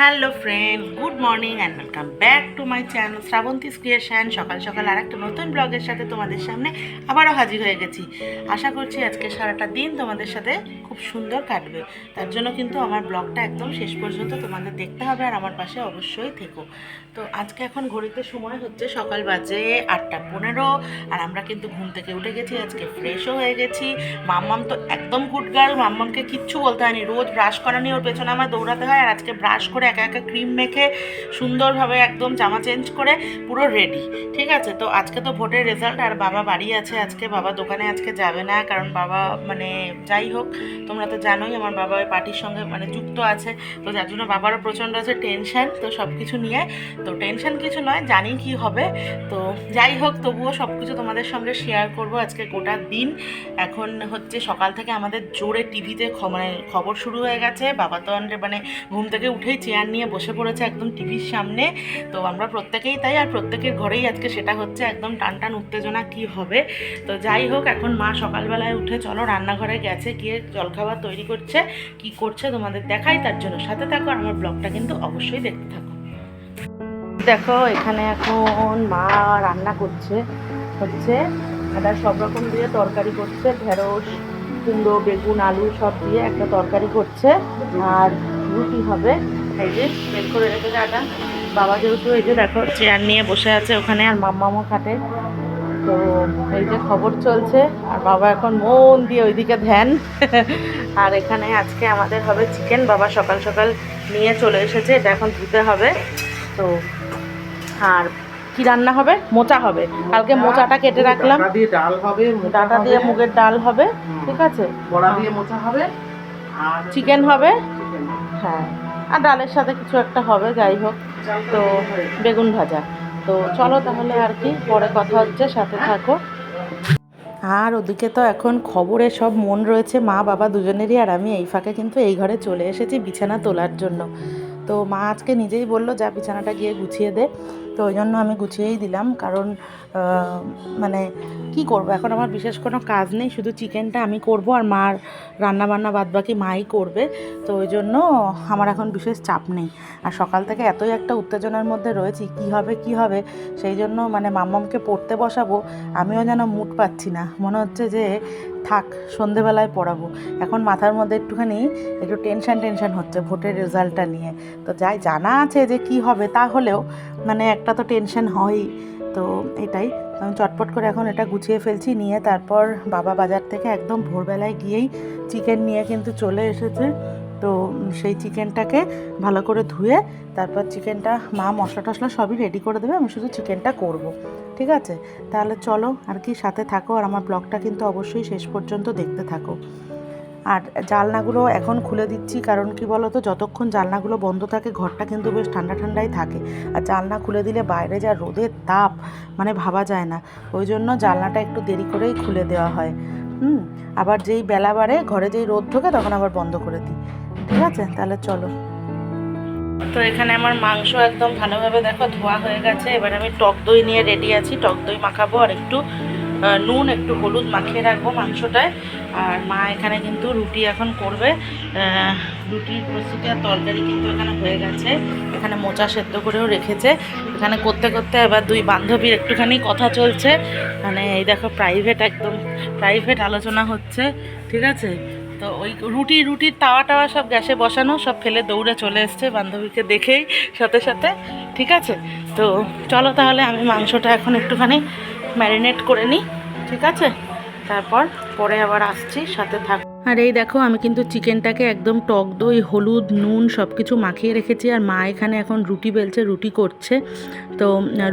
Hello friend, good morning and welcome back to my channel Shrabanti's creation সকাল সকাল আর একটা নতুন ব্লগের সাথে তোমাদের সামনে আবারও হাজির হয়ে গেছি। আশা করছি আজকে সারাটা দিন তোমাদের সাথে খুব সুন্দর কাটবে। তার জন্য কিন্তু আমার ব্লগটা একদম শেষ পর্যন্ত তোমাদের দেখতে হবে আর আমার পাশে অবশ্যই থেকো। তো আজকে এখন ঘড়িতে সময় হচ্ছে সকাল বাজে আটটা পনেরো আর আমরা কিন্তু ঘুম থেকে উঠে গেছি, আজকে ফ্রেশও হয়ে গেছি। মাম্মাম তো একদম গুড গার্ল, মাম্মামকে কিচ্ছু বলতে হয়নি। রোজ ব্রাশ করা নিয়ে ওর পেছনে আমার দৌড়াতে হয় আর আজকে ব্রাশ করে একা একা ক্রিম মেখে সুন্দরভাবে একদম জামা চেঞ্জ করে পুরো রেডি ঠিক আছে? তো আজকে তো ভোটের রেজাল্ট আর বাবা বাড়ি আছে আজকে, বাবা দোকানে আজকে যাবে না, কারণ বাবা মানে যাই হোক, তোমরা তো জানোই আমার বাবা ওই পার্টির সঙ্গে মানে যুক্ত আছে, তো যার জন্য বাবারও প্রচণ্ড আছে টেনশন তো সব কিছু নিয়ে, তো টেনশন কিছু নয়, জানি কি হবে। তো যাই হোক, তবুও সব কিছু তোমাদের সঙ্গে শেয়ার করব আজকে গোটা দিন। এখন হচ্ছে সকাল থেকে আমাদের জোরে টিভিতে মানে খবর শুরু হয়ে গেছে, বাবা তো মানে ঘুম থেকে উঠেই নিয়ে বসে পড়েছে একদম টিভির সামনে। তো আমরা প্রত্যেকেই তাই, আর প্রত্যেকের ঘরেই আজকে সেটা হচ্ছে একদম টান টান উত্তেজনা কি হবে। তো যাই হোক, এখন মা সকালবেলায় উঠে চলো রান্নাঘরে গেছে, গিয়ে জলখাবার তৈরি করছে, কি করছে তোমাদের দেখাই, তার জন্য সাথে থাকো আমার ব্লগটা কিন্তু অবশ্যই দেখতে থাকো। দেখো, এখানে এখন মা রান্না করছে, হচ্ছে একটা সব রকম দিয়ে তরকারি করছে, ঢেঁড়স, কুমড়ো, বেগুন, আলু সব দিয়ে একটা তরকারি করছে, আর রুটি হবে। এই যে বের করে আটা। বাবা যেহেতু এই যে দেখো চেয়ার নিয়ে বসে আছে ওখানে আর মাম্মামও খাটে। তো এই যে খবর চলছে আর বাবা এখন মন দিয়ে ওইদিকে ধ্যান। আর এখানে আজকে আমাদের হবে চিকেন বাবা সকাল সকাল নিয়ে চলে এসেছে এটা এখন ধুতে হবে। তো আর কি রান্না হবে? মোচা হবে। কালকে মোচাটা কেটে রাখলাম। দিয়ে ডাল হবে ডাটা দিয়ে মুগের ডাল হবে ঠিক আছে? বড়া দিয়ে মোচা হবে আর চিকেন হবে। হ্যাঁ। আর ডালের সাথে কিছু একটা হবে, যাই হোক। তো বেগুন ভাজা। তো চলো তাহলে আর কি, পরে কথা হচ্ছে, সাথে থাকো। আর ওদিকে তো এখন খবরে সব মন রয়েছে, মা, বাবা দুজনেরই, আর আমি এই ফাঁকে কিন্তু এই ঘরে চলে এসেছি বিছানা তোলার জন্য। তো মা আজকে নিজেই বলল, যা বিছানাটা গিয়ে গুছিয়ে দে। তো ওই জন্য আমি গুছিয়েই দিলাম, কারণ মানে কি করব? এখন আমার বিশেষ কোনো কাজ নেই, শুধু চিকেনটা আমি করব আর মার রান্না বান্না বাদ বাকি মাই করবে। তো ওই জন্য আমার এখন বিশেষ চাপ নেই। আর সকাল থেকে এতই একটা উত্তেজনার মধ্যে রয়েছি, কি হবে কি হবে, সেই জন্য মানে মাম্মামকে পড়তে বসাবো, আমিও যেন মুড পাচ্ছি না। মনে হচ্ছে যে থাক, সন্ধেবেলায় পড়াবো। এখন মাথার মধ্যে একটুখানি একটু টেনশন টেনশন হচ্ছে ভোটের রেজাল্টটা নিয়ে। তো যাই, জানা আছে যে কি হবে, তাহলেও মানে একটা তো টেনশন হয়ই। তো এটাই। চটপট করে এখন এটা গুছিয়ে ফেলছি, নিয়ে তারপর বাবা বাজার থেকে একদম ভোরবেলায় গিয়েই চিকেন নিয়ে কিন্তু চলে এসেছে। তো সেই চিকেনটাকে ভালো করে ধুয়ে তারপর চিকেনটা মা মশলা টশলা সবই রেডি করে দেবে, আমি শুধু চিকেনটা করব। ঠিক আছে? তাহলে চলো আর কি সাথে থাকো আর আমার ব্লগটা কিন্তু অবশ্যই শেষ পর্যন্ত দেখতে থাকো। আর জালনাগুলো এখন খুলে দিচ্ছি, কারণ কি বলো তো যতক্ষণ জানলাগুলো বন্ধ থাকে, ঘরটা কিন্তু বেশ ঠান্ডা ঠান্ডাই থাকে। আর জালনা খুলে দিলে বাইরে যা রোদের তাপ মানে ভাবা যায় না। ওই জন্য জানলাটা একটু দেরি করেই খুলে দেওয়া হয়। হুম, আবার যেই বেলা বাড়ে, ঘরে যেই রোদ ঢোকে, তখন আবার বন্ধ করে দিই। ঠিক আছে? তাহলে চলো। তো এখানে আমার মাংস একদম ভালোভাবে দেখো ধোয়া হয়ে গেছে। এবার আমি টক দই নিয়ে রেডি আছি। টক দই মাখাবো আর একটু নুন, একটু হলুদ মাখিয়ে রাখব মাংসটায়। আর মা এখানে কিন্তু রুটি এখন করবে। রুটির প্রস্তুতি আর তরকারি কিন্তু এখানে হয়ে গেছে। এখানে মোচা সেদ্ধ করেও রেখেছে। এখানে করতে করতে এবার দুই বান্ধবীর একটুখানি কথা চলছে। মানে এই দেখো প্রাইভেট একদম প্রাইভেট আলোচনা হচ্ছে, ঠিক আছে? তো ওই রুটি, রুটির তাওয়া টাওয়া সব গ্যাসে বসানো, সব ফেলে দৌড়ে চলে এসছে বান্ধবীকে দেখেই সাথে সাথে, ঠিক আছে? তো চলো তাহলে আমি মাংসটা এখন একটুখানি ম্যারিনেট করে নিই ঠিক আছে? তারপর পরে আবার আসছি, সাথে থাক। আর এই দেখো, আমি কিন্তু চিকেনটাকে একদম টক দই, হলুদ, নুন সব কিছু মাখিয়ে রেখেছি, আর মা এখানে এখন রুটি বেলছে, রুটি করছে। তো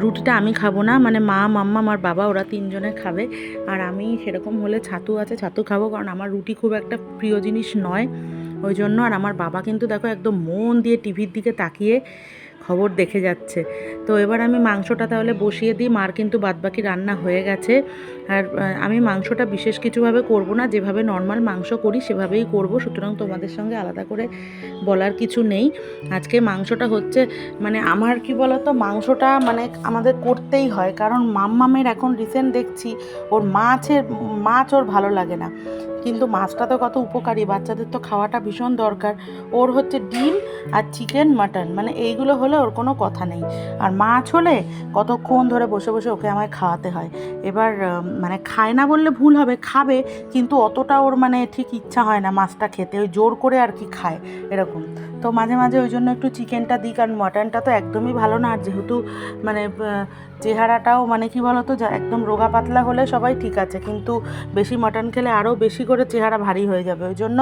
রুটিটা আমি খাব না মানে মা, মাম্মা, আমার বাবা, ওরা তিনজনে খাবে। আর আমি সেরকম হলে ছাতু আছে, ছাতু খাব, কারণ আমার রুটি খুব একটা প্রিয় জিনিস নয়। ওই জন্য, আর আমার বাবা কিন্তু দেখো একদম মন দিয়ে টিভির দিকে তাকিয়ে খবর দেখে যাচ্ছে। তো এবার আমি মাংসটা তাহলে বসিয়ে দিই। মার কিন্তু বাদবাকি রান্না হয়ে গেছে। আর আমি মাংসটা বিশেষ কিছুভাবে করব না। যেভাবে নর্মাল মাংস করি, সেভাবেই করব। সুতরাং তোমাদের সঙ্গে আলাদা করে বলার কিছু নেই। আজকে মাংসটা হচ্ছে মানে আমার কি বলতো, মাংসটা মানে আমাদের করতেই হয়। কারণ মাম্মামের এখন রিসেন্ট দেখছি, ওর মাছের, মাছ ওর ভালো লাগে না। কিন্তু মাছটা তো কত উপকারী, বাচ্চাদের তো খাওয়াটা ভীষণ দরকার। ওর হচ্ছে ডিম আর চিকেন মাটন মানে এইগুলো হলে ওর কোনো কথা নেই। আর মাছ হলে কতক্ষণ ধরে বসে বসে ওকে আমায় খাওয়াতে হয়। এবার মানে খায় না বললে ভুল হবে, খাবে, কিন্তু অতটা ওর মানে ঠিক ইচ্ছা হয় না মাছটা খেতে। ওই জোর করে আর কি খায়, এরকম। তো মাঝে মাঝে ওই জন্য একটু চিকেনটা দিই কারণ মাটনটা তো একদমই ভালো না। আর যেহেতু মানে চেহারাটাও মানে কি বলতো, যা একদম রোগা পাতলা হলে সবাই ঠিক আছে, কিন্তু বেশি মাটন খেলে আরও বেশি করে চেহারা ভারী হয়ে যাবে। ওই জন্য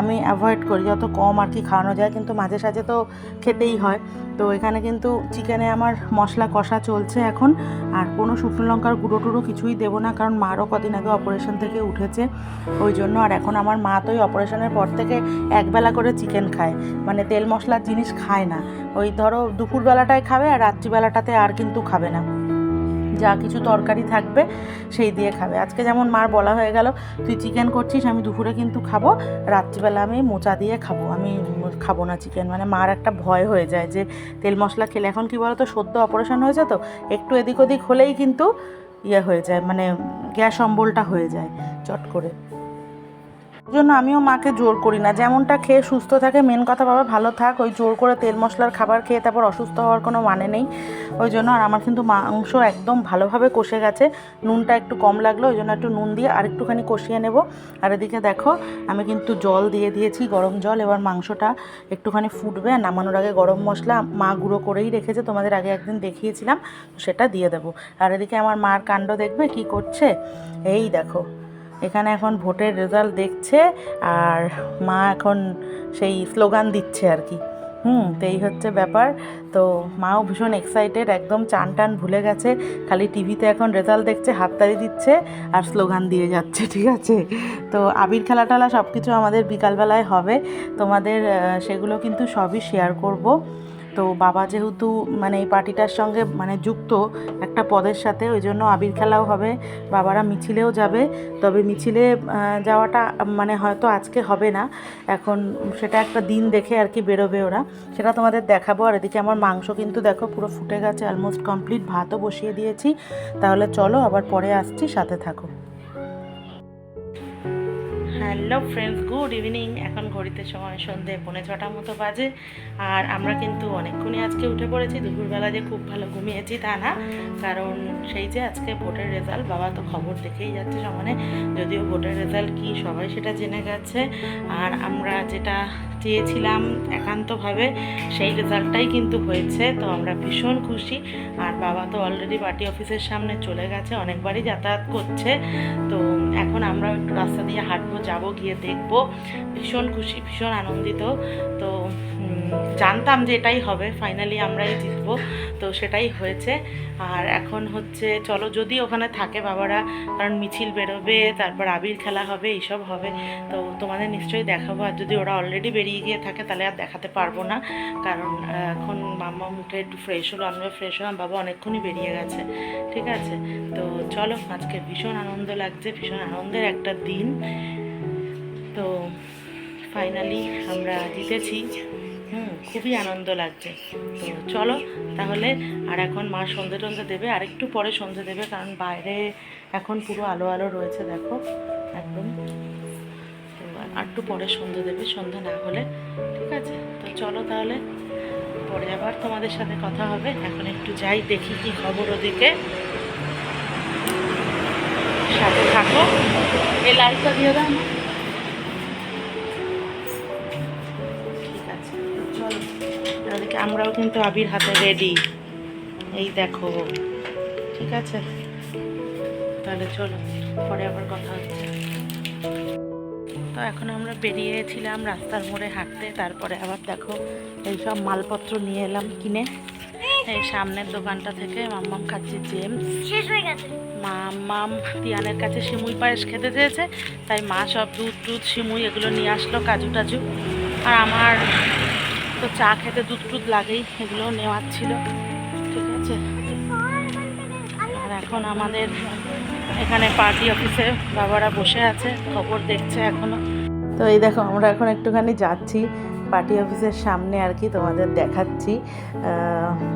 আমি অ্যাভয়েড করি, যত কম আর কি খাওয়ানো যায়, কিন্তু মাঝে সাঝে তো খেতেই হয়। তো এখানে কিন্তু চিকেনে আমার মশলা কষা চলছে এখন, আর কোনো শুকনো লঙ্কার গুঁড়ো টুড়ো কিছুই দেবো না, কারণ মারও কদিন আগে অপারেশন থেকে উঠেছে। ওই জন্য আর এখন আমার মা তো ওই অপারেশনের পর থেকে একবেলা করে চিকেন খায় মানে তেল মশলার জিনিস খায় না। ওই ধরো দুপুরবেলাটায় খাবে আর রাত্রিবেলাটাতে আর কিন্তু খাবে না। যা কিছু তরকারি থাকবে সেই দিয়ে খাবে। আজকে যেমন মার বলা হয়ে গেল, তুই চিকেন করছিস, আমি দুপুরে কিন্তু খাব, রাত্রিবেলা আমি মোচা দিয়ে খাব। আমি খাব না চিকেন মানে মার একটা ভয় হয়ে যায় যে তেল মশলা খেলে। এখন কী বলতো, সদ্য অপারেশন হয়েছে তো, একটু এদিক ওদিক হলেই কিন্তু ইয়ে হয়ে যায় মানে গ্যাস অম্বলটা হয়ে যায় চট করে। জন্য আমিও মাকে জোর করি না। যেমনটা খেয়ে সুস্থ থাকে মেন কথা বাবা ভালো থাক, ওই জোর করে তেল মশলার খাবার খেয়ে তারপর অসুস্থ হওয়ার কোনো মানে নেই। ওই জন্য আর আমার কিন্তু মাংস একদম ভালোভাবে কষে গেছে। নুনটা একটু কম লাগল, ওই জন্য একটু নুন দিয়ে আর একটুখানি কষিয়ে নেব। আর এদিকে দেখো, আমি কিন্তু জল দিয়ে দিয়েছি, গরম জল। এবার মাংসটা একটুখানি ফুটবে, আর নামানোর আগে গরম মশলা মা গুঁড়ো করেই রেখেছে, তোমাদের আগে একদিন দেখিয়েছিলাম সেটা দিয়ে দেবো। আর এদিকে আমার মার কাণ্ড দেখবে, কি করছে? এই দেখো এখানে এখন ভোটের রেজাল্ট দেখছে আর মা এখন সেই স্লোগান দিচ্ছে আর কি। হুম, তো এই হচ্ছে ব্যাপার। তো মাও ভীষণ এক্সাইটেড একদম চান টান ভুলে গেছে। খালি টিভিতে এখন রেজাল্ট দেখছে, হাততালি দিচ্ছে আর স্লোগান দিয়ে যাচ্ছে, ঠিক আছে? তো আবির খেলা টেলা সব কিছু আমাদের বিকালবেলায় হবে। তোমাদের সেগুলো কিন্তু সবই শেয়ার করব। তো বাবা যেহেতু মানে এই পার্টিটার সঙ্গে মানে যুক্ত একটা পদের সাথে, ওই জন্য আবির খেলাও হবে, বাবারা মিছিলেও যাবে। তবে মিছিলে যাওয়াটা মানে হয়তো আজকে হবে না। এখন সেটা একটা দিন দেখে আর কি বেরোবে ওরা। সেটা তোমাদের দেখাবো। আর এদিকে আমার মাংস কিন্তু দেখো পুরো ফুটে গেছে অলমোস্ট কমপ্লিট ভাতও বসিয়ে দিয়েছি। তাহলে চলো আবার পরে আসছি, সাথে থাকো। Hello friends, good evening. এখন ঘড়িতে সময় সন্ধে পৌনে ছটার মতো বাজে। আর আমরা কিন্তু অনেকক্ষণই আজকে উঠে পড়েছি। দুপুরবেলা যে খুব ভালো ঘুমিয়েছি তা না। কারণ সেই যে আজকে ভোটের রেজাল্ট, বাবা তো খবর দেখেই যাচ্ছে সমানে। যদিও ভোটের রেজাল্ট কি সবাই সেটা জেনে গেছে। আর আমরা যেটা চেয়েছিলাম একান্তভাবে, সেই রেজাল্টটাই কিন্তু হয়েছে। তো আমরা ভীষণ খুশি। আর বাবা তো অলরেডি পার্টি অফিসের সামনে চলে গেছে, অনেকবারই যাতায়াত করছে। তো এখন আমরা একটু রাস্তা দিয়ে হাঁটবো, যাব, গিয়ে দেখব। ভীষণ খুশি, ভীষণ আনন্দিত। তো জানতাম যে এটাই হবে ফাইনালি আমরাই জিতবো। তো সেটাই হয়েছে। আর এখন হচ্ছে, চলো যদি ওখানে থাকে বাবারা, কারণ মিছিল বেরোবে, তারপর আবির খেলা হবে, এইসব হবে। তো তোমাদের নিশ্চয়ই দেখাবো। আর যদি ওরা অলরেডি বেরিয়ে গিয়ে থাকে, তাহলে আর দেখাতে পারব না। কারণ এখন মাম্মা মুখে একটু ফ্রেশ হলো, আমিও ফ্রেশ হলাম, বাবা অনেকক্ষণই বেরিয়ে গেছে। ঠিক আছে? তো চলো, আজকে ভীষণ আনন্দ লাগছে, ভীষণ আনন্দের একটা দিন। তো ফাইনালি আমরা জিতেছি। হুম, খুবই আনন্দ লাগছে। তো চলো, তাহলে আর এখন মা সন্ধে টন্ধে দেবে, আর একটু পরে সন্ধে দেবে, কারণ বাইরে এখন পুরো আলো আলো রয়েছে, দেখো, একদম। তো একটু পরে সন্ধে দেবে, সন্ধে না হলে, ঠিক আছে? তো চলো তাহলে, পরে আবার তোমাদের সাথে কথা হবে। এখন একটু যাই, দেখি কি খবর ওদিকে। সাথে থাকো। এই লাইটটা দিয়ে দাও আমরাও কিন্তু আবির হাতে রেডি এই দেখো। ঠিক আছে? তাহলে চলো পরে আবার কথা হচ্ছে। তো এখন আমরা বেরিয়েছিলাম রাস্তার মোড়ে হাঁটতে তারপরে আবার দেখো এইসব মালপত্র নিয়ে এলাম কিনে। এই সামনের দোকানটা থেকে মাম্মাম খাচ্ছি জেমস। শেষ হয়ে গেছে। মাম্মাম তিয়ানের কাছে সিমুই পায়েস খেতে চেয়েছে তাই মা সব দুধ টুধ সিমুই এগুলো নিয়ে আসলো কাজু টাজু আর আমার তো চা খেতে দুধ টুধ লাগেই, এগুলো নেওয়ার ছিল। ঠিক আছে? আর এখন আমাদের এখানে পার্টি অফিসে বাবারা বসে আছে, খবর দেখছে এখনও। তো এই দেখো, আমরা এখন একটুখানি যাচ্ছি। পার্টি অফিসের সামনে আর কি তোমাদের দেখাচ্ছি।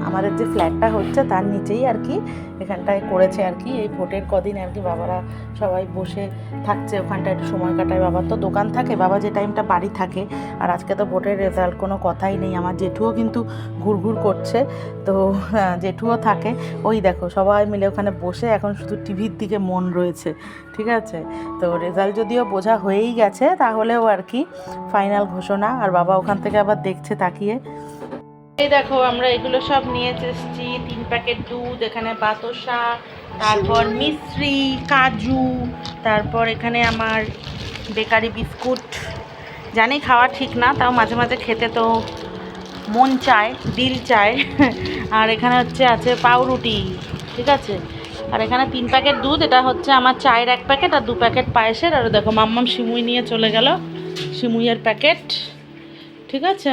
আমাদের যে ফ্ল্যাটটা হচ্ছে তার নিচেই আর কি এখানটায় করেছে আর কি। এই ভোটের কদিন আর কি বাবারা সবাই বসে থাকছে, ওখানটায় একটু সময় কাটায়। বাবার তো দোকান থাকে, বাবা যে টাইমটা বাড়ি থাকে, আর আজকে তো ভোটের রেজাল্ট কোনো কথাই নেই। আমার জেঠুও কিন্তু ঘুরঘুর করছে, তো জেঠুও থাকে। ওই দেখো সবাই মিলে ওখানে বসে এখন শুধু টিভির দিকে মন রয়েছে। ঠিক আছে? তো রেজাল্ট যদিও বোঝা হয়েই গেছে তাহলেও আর কি ফাইনাল ঘোষণা। আর বাবা ওখান থেকে আবার দেখছে তাকিয়ে। এই দেখো আমরা এগুলো সব নিয়ে এসেছি। তিন প্যাকেট দুধ এখানে বাতাসা তারপর মিশ্রি কাজু তারপর এখানে আমার বেকারি বিস্কুট। জানি খাওয়া ঠিক না তাও মাঝে মাঝে খেতে তো মন চায় দিল চায়। আর এখানে হচ্ছে আছে পাউরুটি ঠিক আছে? আর এখানে তিন প্যাকেট দুধ, এটা হচ্ছে আমার চায়ের এক প্যাকেট আর দু প্যাকেট পায়েসের। আর দেখো, মাম্মাম সিমুই নিয়ে চলে গেল সিমুইয়ের প্যাকেট। ঠিক আছে?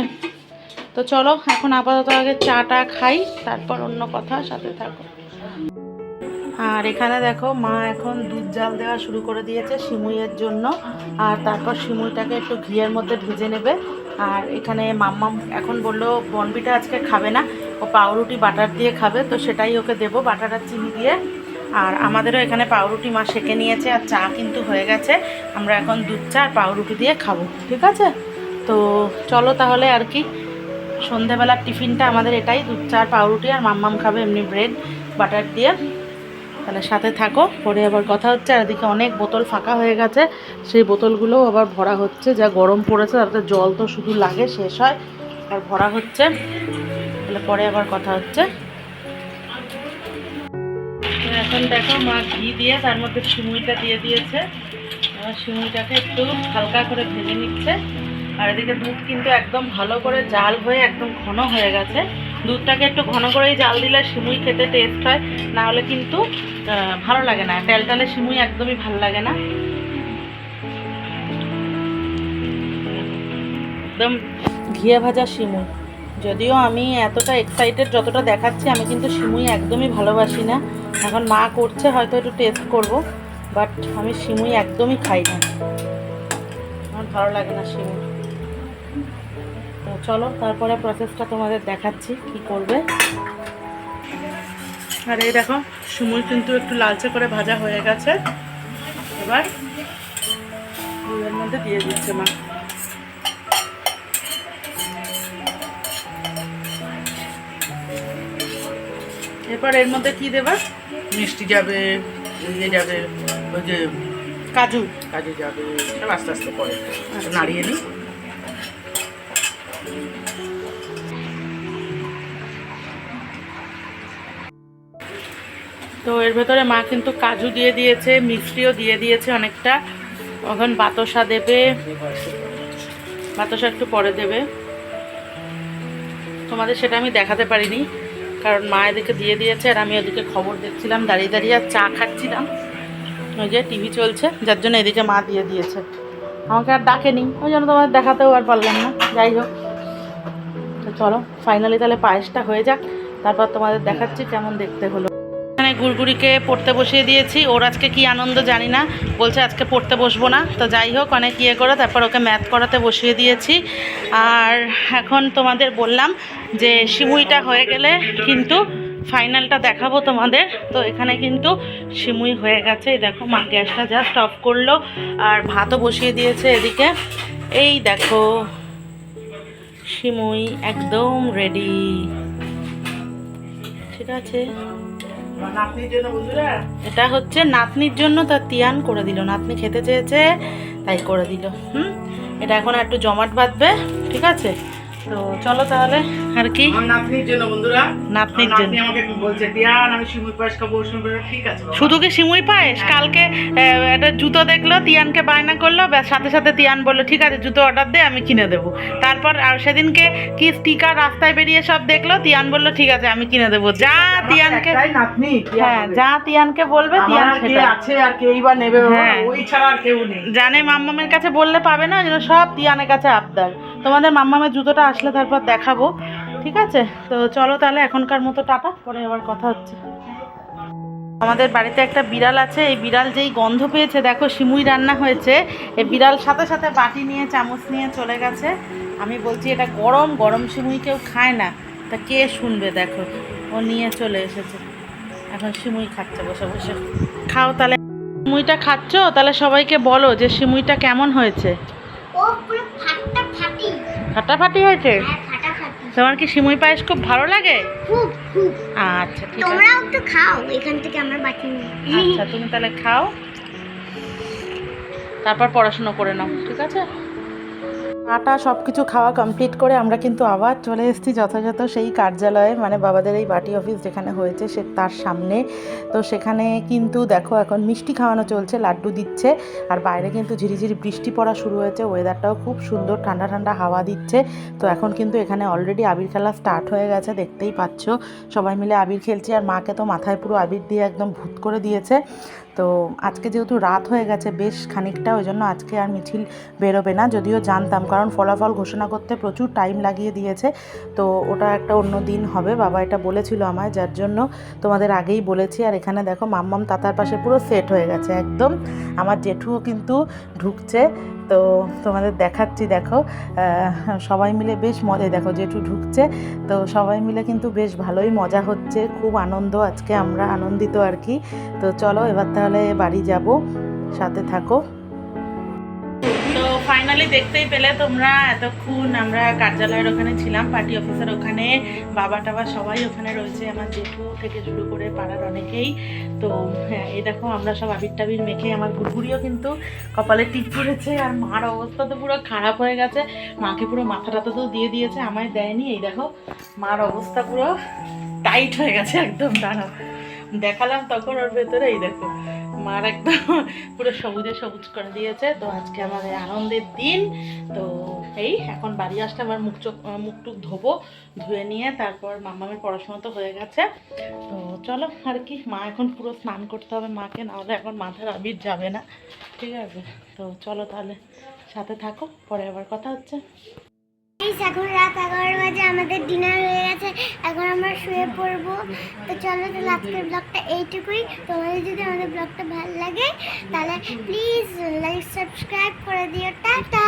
তো চলো, এখন আপাতত আগে চাটা খাই, তারপর অন্য কথা, সাথে থাকো। আর এখানে দেখো, মা এখন দুধ জাল দেওয়া শুরু করে দিয়েছে সিমুইয়ের জন্য। আর তারপর সিমুইটাকে একটু ঘিয়ের মধ্যে ভেজে নেবে। আর এখানে মাম্মাম এখন বলল, বনবিটা আজকে খাবে না। ও পাউরুটি বাটার দিয়ে খাবে, তো সেটাই ওকে দেবো বাটার আর চিনি দিয়ে। আর আমাদেরও এখানে পাউরুটি মা সেঁকে নিয়েছে আর চা কিন্তু হয়ে গেছে। আমরা এখন দুধ, চা আর পাউরুটি দিয়ে খাব, ঠিক আছে? তো চলো তাহলে আর কি সন্ধেবেলার টিফিনটা আমাদের এটাই, দুধ, চা আর পাউরুটি আর মাম্মাম খাবে এমনি ব্রেড, বাটার দিয়ে। তাহলে সাথে থাকো, পরে আবার কথা হচ্ছে, আর এদিকে অনেক বোতল ফাঁকা হয়ে গেছে, সেই বোতলগুলোও আবার ভরা হচ্ছে, যা গরম পড়েছে, তাতে জল তো শুধু লাগে, শেষ হয়, আর ভরা হচ্ছে। তাহলে পরে আবার কথা হচ্ছে। এখন দেখো মা ঘি দিয়ে, তার মধ্যে সিমুইটা দিয়ে দিয়েছে। এবার সিমুইটাকে একটু হালকা করে ভেজে নিচ্ছে। আর এদিকে দুধ কিন্তু একদম ভালো করে জাল হয়ে একদম ঘন হয়ে গেছে। দুধটাকে একটু ঘন করেই জাল দিলে সিমুই খেতে টেস্ট হয়। না হলে কিন্তু ভালো লাগে না। তেলটালে সিমুই একদমই ভালো লাগে না। একদম ঘিয়ে ভাজা সিমুই যদিও আমি এতটা এক্সাইটেড যতটা দেখাচ্ছি, আমি কিন্তু সিমুই একদমই ভালোবাসি না। এখন মা করছে, হয়তো একটু টেস্ট করব বাট আমি সিমুই একদমই খাই না। আমার ভালো লাগে না সিমুই তো চলো, তারপরে প্রসেসটা তোমাদের দেখাচ্ছি, কি করবে। আর এই দেখো সিমুই কিন্তু একটু লালচে করে ভাজা হয়ে গেছে। এবার মধ্যে দিয়ে দিচ্ছে মা। এরপর এর মধ্যে কি দেবা? মিষ্টি যাবে ইয়ে যাবে ওই যে কাজু। কাজু যাবে সব আস্তে আস্তে পরে। নাড়িয়ে নিই। তো এর ভেতরে মা কিন্তু কাজু দিয়ে দিয়েছে মিষ্টিও দিয়ে দিয়েছে অনেকটা। ওখান বাতাসা দেবে। বাতাসা একটু পরে দেবে। তোমাদের সেটা আমি দেখাতে পারিনি। কারণ মা এদিকে দিয়ে দিয়েছে আর আমি ওদিকে খবর দেখছিলাম, দাঁড়িয়ে দাঁড়িয়ে আর চা খাচ্ছিলাম। ওই যে টিভি চলছে, যার জন্য এদিকে মা দিয়ে দিয়েছে। আমাকে আর ডাকেনি, ওই জন্য তোমার দেখাতেও আর পারলাম না। যাই হোক, তো চলো ফাইনালি তাহলে পায়েসটা হয়ে যাক। তারপর তোমাদের দেখাচ্ছি কেমন দেখতে হলো। গুড়গুড়িকে পড়তে বসিয়ে দিয়েছি। ওর আজকে কি আনন্দ জানি না। বলছে আজকে পড়তে বসবো না। তো যাই হোক, অনেক ইয়ে করে তারপর ওকে ম্যাথ করাতে বসিয়ে দিয়েছি। আর এখন তোমাদের বললাম যে সিমুইটা হয়ে গেলে কিন্তু ফাইনালটা দেখাবো তোমাদের। তো এখানে কিন্তু সিমুই হয়ে গেছে। দেখো, মা গ্যাসটা জাস্ট অফ করল আর ভাতও বসিয়ে দিয়েছে এদিকে। এই দেখো সিমুই একদম রেডি ঠিক আছে? এটা হচ্ছে নাতনির জন্য তার তিয়ান করে দিল। নাতনি খেতে চেয়েছে, তাই করে দিল। হুম? এটা এখন একটু জমাট বাঁধবে, ঠিক আছে? তো চলো তাহলে। আর কি? নাতনির জন্য বন্ধুরা। নাতনির জন্য। আমাকে বলছে টিয়ান আমি শিমুই পায়েস খাব। শিমুই ঠিক আছে শুধু কি সিমুই পায়েস? কালকে একটা জুতো দেখল তিয়ানকে বায়না করল সাথে সাথে তিয়ান বলল ঠিক আছে জুতো অর্ডার দে আমি কিনে দেবো। তারপর আর সেদিনকে কি স্টিকার রাস্তায় বেরিয়ে সব দেখল তিয়ান বলল ঠিক আছে আমি কিনে দেবো। যা তিয়ানকে নাতনি হ্যাঁ যা তিয়ানকে বলবে তিয়ান সেটা আছে আর কেই বা নেবে হ্যাঁ। ওই ছাড়া আর কেউ নেই। জানে মাম্মামের কাছে বললে পাবে না সব তিয়ানের কাছে আবদার। তোমাদের মাম্মামের জুতোটা আসলে তারপর দেখাবো। ঠিক আছে? তো চলো তাহলে এখনকার মতো টাটা পরে আবার কথা হচ্ছে। আমাদের বাড়িতে একটা বিড়াল আছে এই বিড়াল যেই গন্ধ পেয়েছে দেখো সিমুই রান্না হয়েছে। এই বিড়াল সাথে সাথে বাটি নিয়ে চামচ নিয়ে চলে গেছে। আমি বলছি এটা গরম গরম সিমুই কেউ খায় না। তা কে শুনবে দেখো। ও নিয়ে চলে এসেছে। এখন সিমুই খাচ্ছে বসে বসে। খাও তাহলে। সিমুইটা খাচ্ছ? তাহলে সবাইকে বলো যে সিমুইটা কেমন হয়েছে? ফাটাফাটি হয়েছে? হ্যাঁ তোমার কি সিমুই পায়েস খুব ভালো লাগে? খুব খুব। আচ্ছা ঠিক আছে। তোমরাও একটু খাও এখান থেকে আমরা বাটি আচ্ছা তুমি তাহলে খাও। তারপর পড়াশোনা করে নাও ঠিক আছে? আটা সব কিছু খাওয়া কমপ্লিট করে আমরা কিন্তু আবার চলে এসেছি যথাযথ সেই কার্যালয়ে মানে বাবাদের এই বাটি অফিস যেখানে হয়েছে সে তার সামনে। তো সেখানে কিন্তু দেখো এখন মিষ্টি খাওয়ানো চলছে, লাড্ডু দিচ্ছে, আর বাইরে কিন্তু ঝিরিঝিরি বৃষ্টি পড়া শুরু হয়েছে ওয়েদারটাও খুব সুন্দর, ঠান্ডা ঠান্ডা হাওয়া দিচ্ছে। তো এখন কিন্তু এখানে অলরেডি আবির খেলা স্টার্ট হয়ে গেছে, দেখতেই পাচ্ছ। সবাই মিলে আবির খেলছি, আর মাকে তো মাথায় পুরো আবির দিয়ে একদম ভূত করে দিয়েছে। তো আজকে যেহেতু রাত হয়ে গেছে বেশ খানিকটা, ওই জন্য আজকে আর মিছিল বেরোবে না। যদিও জানতাম, কারণ ফলাফল ঘোষণা করতে প্রচুর টাইম লাগিয়ে দিয়েছে। তো ওটা একটা অন্য দিন হবে। বাবা এটা বলেছিল আমায়, যার জন্য তোমাদের আগেই বলেছি। আর এখানে দেখো মাম্মাম তাতার পাশে পুরো সেট হয়ে গেছে একদম। আমার জেঠুও কিন্তু ঢুকছে। তো তোমাদের দেখাচ্ছি, দেখো। সবাই মিলে বেশ মজা দেখো যেটু ঢুকছে। তো সবাই মিলে কিন্তু বেশ ভালোই মজা হচ্ছে, খুব আনন্দ আজকে আমরা, আনন্দিত আর কি। তো চলো এবার তাহলে বাড়ি যাব, সাথে থাকো। ফাইনালি দেখতেই পেলে তোমরা এতক্ষণ আমরা কার্যালয়ের ওখানে ছিলাম পার্টি অফিসের ওখানে, বাবা টাবা সবাই ওখানে রয়েছে, আমার জেঠু থেকে শুরু করে পাড়ার অনেকেই। তো হ্যাঁ এই দেখো আমরা সব আবির টাবির মেখে আমার গুড়গুড়িও কিন্তু কপালে টিপ পড়েছে আর মার অবস্থা তো পুরো খারাপ হয়ে গেছে। মাকে পুরো মাথা তো দিয়ে দিয়েছে, আমায় দেয়নি, এই দেখো মার অবস্থা পুরো টাইট হয়ে গেছে একদম, দাঁড়াও। দেখালাম তখন ওর ভেতরে, এই দেখো। মার একদম পুরো সবুজে সবুজ করে দিয়েছে। তো আজকে আমাদের আনন্দের দিন। তো এই এখন বাড়ি আসলে আমার মুখ চোখ মুখ টুক ধোবো, ধুয়ে নিয়ে তারপর মামামের পড়াশোনা তো হয়ে গেছে। তো চলো, আর কি, মা এখন পুরো স্নান করতে হবে মাকে, নাহলে এখন মাথার আবির যাবে না। ঠিক আছে? তো চলো তাহলে সাথে থাকো, পরে আবার কথা হচ্ছে। Guys, এখন রাত এগারো বাজে আমাদের ডিনার হয়ে গেছে এখন আমরা শুয়ে পড়ব। তো চলো তাহলে আজকের ব্লগটা এইটুকুই। তোমাদের যদি আমাদের ব্লগটা ভালো লাগে তাহলে প্লিজ লাইক সাবস্ক্রাইব করে দিও। টাটা!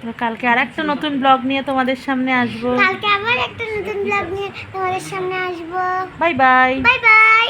তো কালকে আর একটা নতুন ব্লগ নিয়ে তোমাদের সামনে আসব। কালকে আবার একটা নতুন ব্লগ নিয়ে তোমাদের সামনে আসব। Bye bye bye bye